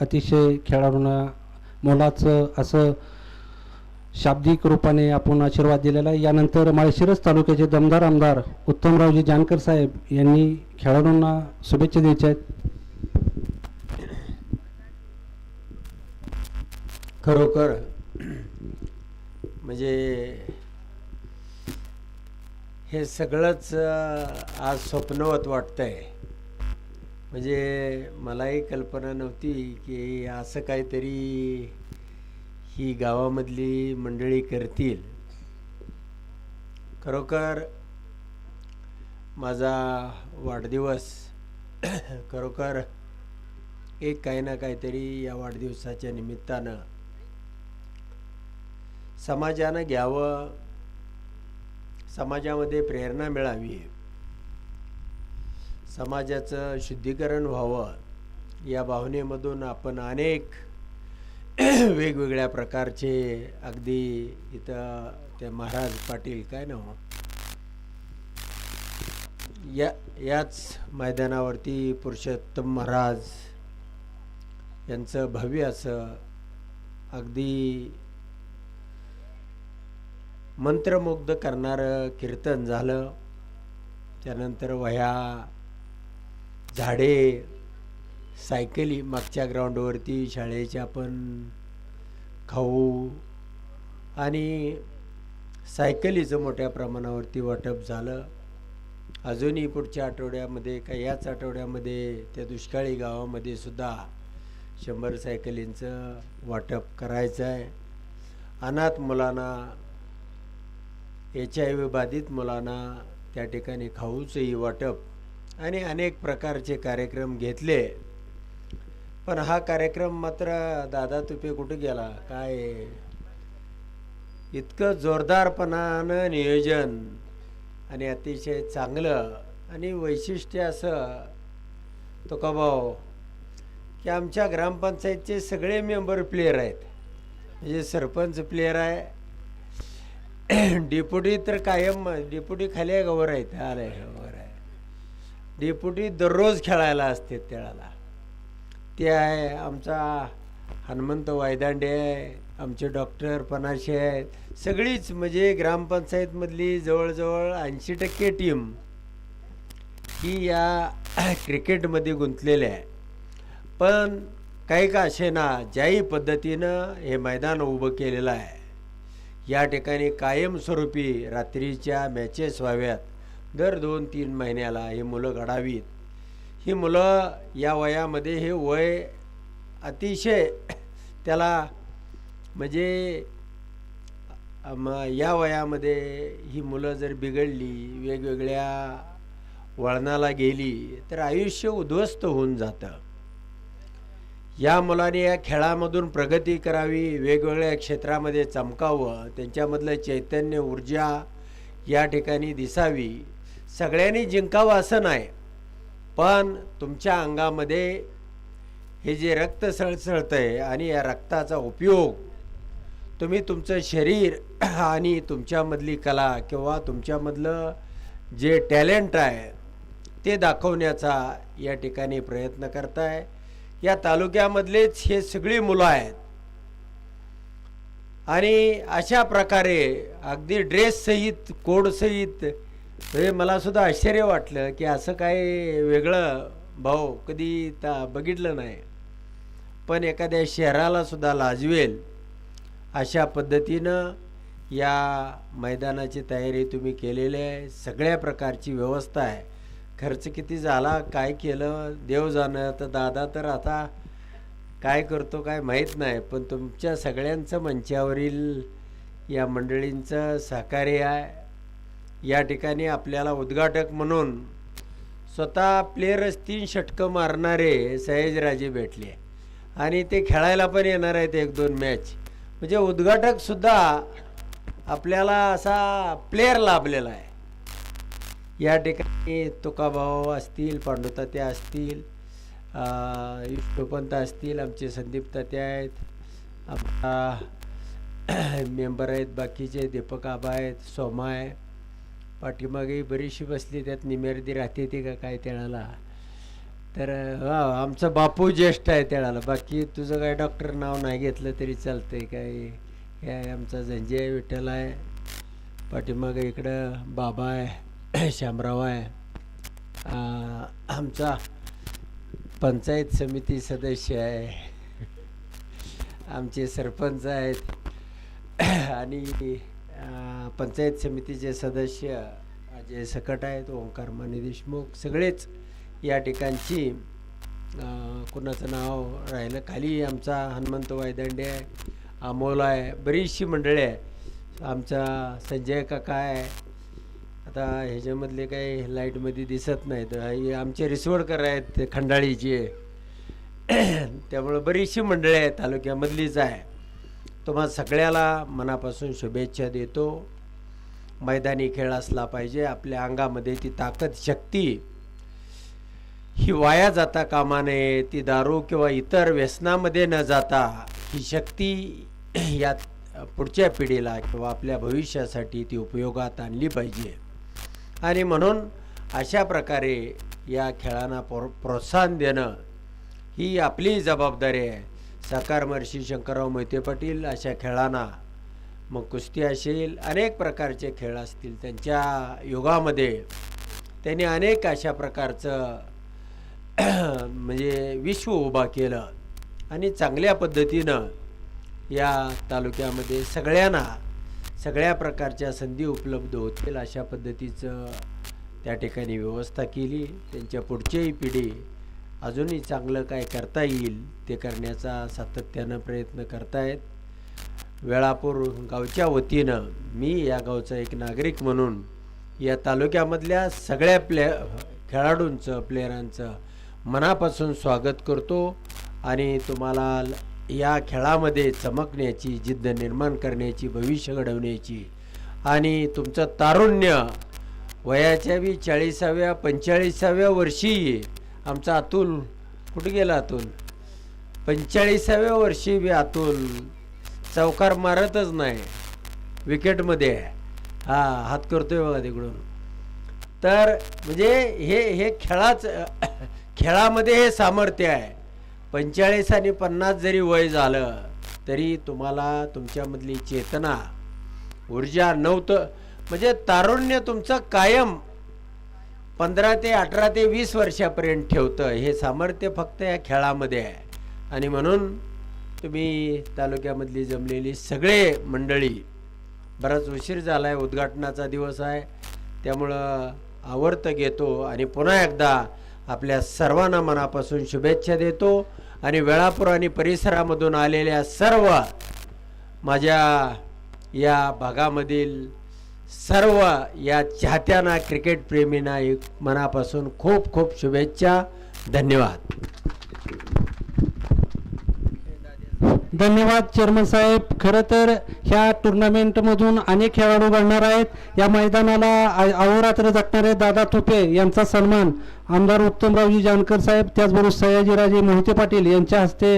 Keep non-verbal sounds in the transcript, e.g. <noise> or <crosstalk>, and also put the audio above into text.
अतिशय खेळाडूंना मोलाचं असं शाब्दिक रूपाने आपण आशीर्वाद दिलेला आहे. यानंतर माळशिरस तालुक्याचे दमदार आमदार उत्तमरावजी जानकर साहेब यांनी खेळाडूंना शुभेच्छा द्यायच्या आहेत. खरोखर म्हणजे हे सगळंच आज स्वप्नवत वाटतंय. म्हणजे मलाही कल्पना नव्हती की असं काहीतरी ही गावामधली मंडळी करतील. खरोखर माझा वाढदिवस <clears throat> खरोखर एक काही ना काहीतरी या वाढदिवसाच्या निमित्तानं समाजानं घ्यावं समाजामध्ये प्रेरणा मिळावी. समाजाचं शुद्धीकरण व्हावं या भावनेमधून आपण अनेक <clears throat> वेगवेगळ्या प्रकारचे अगदी इथं ते महाराज पाटील काय ना या याच मैदानावरती पुरुषोत्तम महाराज यांचं भव्य असं अगदी मंत्रमुग्ध करणारं कीर्तन झालं. त्यानंतर वह्या झाडे सायकली मागच्या ग्राउंडवरती शाळेच्या पण खाऊ आणि सायकलीचं मोठ्या प्रमाणावरती वाटप झालं. अजूनही पुढच्या आठवड्यामध्ये का याच आठवड्यामध्ये त्या दुष्काळी गावामध्ये सुद्धा शंभर सायकलींचं वाटप करायचं आहे. अनाथ मुलांना एच आय व्ही बाधित मुलांना त्या ठिकाणी खाऊचंही वाटप आणि अनेक प्रकारचे कार्यक्रम घेतले. पण हा कार्यक्रम मात्र दादा तुपे कुठे गेला? काय? इतकं जोरदारपणानं नियोजन आणि अतिशय चांगलं आणि वैशिष्ट्य असं तो कबाव की आमच्या ग्रामपंचायतचे सगळे मेंबर प्लेयर आहेत. म्हणजे सरपंच प्लेयर आहे. <clears throat> डेप्युटी तर कायम डेप्युटी खाली आहे गवर आहेत आहे. डेपुटी दररोज खेळायला असते त्याला. ते आहे आमचा हनुमंत वायदांडे आहे आमचे डॉक्टर पनाशे आहेत सगळीच म्हणजे ग्रामपंचायतमधली जवळजवळ ऐंशी टक्के टीम ही या <clears throat> क्रिकेटमध्ये गुंतलेली आहे. पण काही का असेना ज्याही पद्धतीनं हे मैदान उभं केलेलं आहे या ठिकाणी कायमस्वरूपी रात्रीच्या मॅचेस व्हाव्यात. दर दोन तीन महिन्याला हे मुलं घडावीत. ही मुलं या वयामध्ये हे वय अतिशय त्याला म्हणजे मग या वयामध्ये ही मुलं जर बिघडली वेगवेगळ्या वळणाला गेली तर आयुष्य उद्ध्वस्त होऊन जातं. या मुलाने या खेळामधून प्रगती करावी वेगवेगळ्या क्षेत्रामध्ये चमकावं त्यांच्यामधलं चैतन्य ऊर्जा या ठिकाणी दिसावी. सगळ्यांनी जिंकावं असं नाही. पण तुमच्या अंगामध्ये हे जे रक्त सळसळतं आहे आणि या रक्ताचा उपयोग तुम्ही तुमचं शरीर <clears throat> आणि तुमच्यामधली कला किंवा तुमच्यामधलं जे टॅलेंट आहे ते दाखवण्याचा या ठिकाणी प्रयत्न करताय. या तालुक्यामधलेच हे सगळी मुलं आहेत. आणि अशा प्रकारे अगदी ड्रेससहित कोडसहित हे मला सुद्धा आश्चर्य वाटलं की असं काय वेगळं भाऊ कधी ता बघितलं नाही. पण एखाद्या शहराला सुद्धा लाजवेल अशा पद्धतीनं या मैदानाची तयारी तुम्ही केलेली आहे. सगळ्या प्रकारची व्यवस्था आहे. खर्च किती झाला काय केलं देव जाणं तर दादा तर आता काय करतो काय माहीत नाही. पण तुमच्या सगळ्यांचं मंचावरील या मंडळींचं सहकार्य आहे. या ठिकाणी आपल्याला उद्घाटक म्हणून स्वतः प्लेयरच तीन षटकं मारणारे सयाजीराजे भेटले. आणि ते खेळायला पण येणार आहेत एक दोन मॅच म्हणजे उद्घाटकसुद्धा आपल्याला असा प्लेयर लाभलेला आहे. या ठिकाणी तुकाभाऊ असतील पांडुतात्या असतील विष्णुपंत असतील आमचे संदीप तात्या आहेत आपला <coughs> मेंबर आहेत बाकीचे दीपक आबा आहेत सोमा आहे. पाठीमागे बरीचशी बसली त्यात निमेर्दी राहते ती का काय त्याला. तर हा आमचा बापू ज्येष्ठ आहे त्याला. बाकी तुझं काय डॉक्टर नाव नाही घेतलं तरी चालतंय. काय हे आहे आमचा संजय विठ्ठल आहे. पाठीमागं इकडं बाबा आहे <clears throat> शामराव आहे. आमचा पंचायत समिती सदस्य आहे. आमचे सरपंच आहेत. <clears throat> आणि पंचायत समितीचे सदस्य अजय सकट आहेत ओंकार माने देशमुख सगळेच या ठिकाणची कुणाचं नाव राहिलं खाली आमचा हनुमंत वायदंडे आहे अमोल आहे बरीचशी मंडळी आहे. आमचा संजय काका आहे. आता ह्याच्यामधले काही लाईटमध्ये दिसत नाहीत. आमचे रिसवडकर आहेत ते खंडाळीचे <clears throat> त्यामुळं बरीचशी मंडळी आहेत तालुक्यामधलीच आहे. तुम्हा सगळ्याला मनापासून शुभेच्छा देतो. मैदानी खेळ असला पाहिजे आपल्या अंगामध्ये ती ताकद शक्ती ही वाया जाता कामा नये. ती दारू किंवा इतर व्यसनामध्ये न जाता ही शक्ती <clears throat> या पुढच्या पिढीला किंवा आपल्या भविष्यासाठी ती उपयोगात आणली पाहिजे. आणि म्हणून अशा प्रकारे या खेळांना प्रो प्रोत्साहन देणं ही आपली जबाबदारी आहे. साकारमर्षी शंकरराव मोहिते पाटील अशा खेळांना मग कुस्ती असेल अनेक प्रकारचे खेळ असतील. त्यांच्या युगामध्ये त्यांनी अनेक अशा प्रकारचं <clears throat> म्हणजे विश्व उभा केलं. आणि चांगल्या पद्धतीनं या तालुक्यामध्ये सगळ्यांना सगळ्या प्रकारच्या संधी उपलब्ध होतील अशा पद्धतीचं त्या ठिकाणी व्यवस्था केली. त्यांच्या पुढच्याही पिढी अजूनही चांगलं काय करता येईल ते करण्याचा सातत्यानं प्रयत्न करतायत. वेळापूर गावच्या वतीनं मी या गावचा एक नागरिक म्हणून या तालुक्यामधल्या सगळ्या प्ले खेळाडूंचं प्लेयरांचं मनापासून स्वागत करतो आणि तुम्हाला या खेळामध्ये चमकण्याची जिद्द निर्माण करण्याची भविष्य घडवण्याची आणि तुमचं तारुण्य वयाच्या बी चाळीसाव्या पंचेचाळीसाव्या वर्षी आमचा अतुल कुठे गेला अतुल? पंचेचाळीसाव्या वर्षी बी अतुल चौकार मारतच नाही. विकेटमध्ये आहे. हा हात करतोय बघा तिकडून. तर म्हणजे हे हे खेळाच <coughs> खेळामध्ये हे सामर्थ्य आहे. पंचेचाळीस आणि पन्नास जरी वय झालं तरी तुम्हाला तुमच्यामधली चेतना ऊर्जा नव्हतं म्हणजे तारुण्य तुमचं कायम पंधरा ते अठरा ते वीस वर्षापर्यंत ठेवतं. हे सामर्थ्य फक्त या खेळामध्ये आहे. आणि म्हणून तुम्ही तालुक्यामधली जमलेली सगळे मंडळी बराच उशीर झाला आहे उद्घाटनाचा दिवस आहे. त्यामुळं आवर्त घेतो आणि पुन्हा एकदा आपल्या सर्वांना मनापासून शुभेच्छा देतो आणि वेळापूर आणि परिसरामधून आलेल्या सर्व माझ्या या भागामधील सर्व या चाहत्यांना क्रिकेटप्रेमींना एक मनापासून खूप खूप शुभेच्छा. धन्यवाद. धन्यवाद चेअरमन साहेब. खरं तर ह्या टुर्नामेंटमधून अनेक खेळाडू घडणार आहेत. या मैदानाला अहोरात्र जगणारे दादा थोपे यांचा सन्मान आमदार उत्तमरावजी जानकर साहेब त्याचबरोबर सयाजीराजे मोहिते पाटील यांच्या हस्ते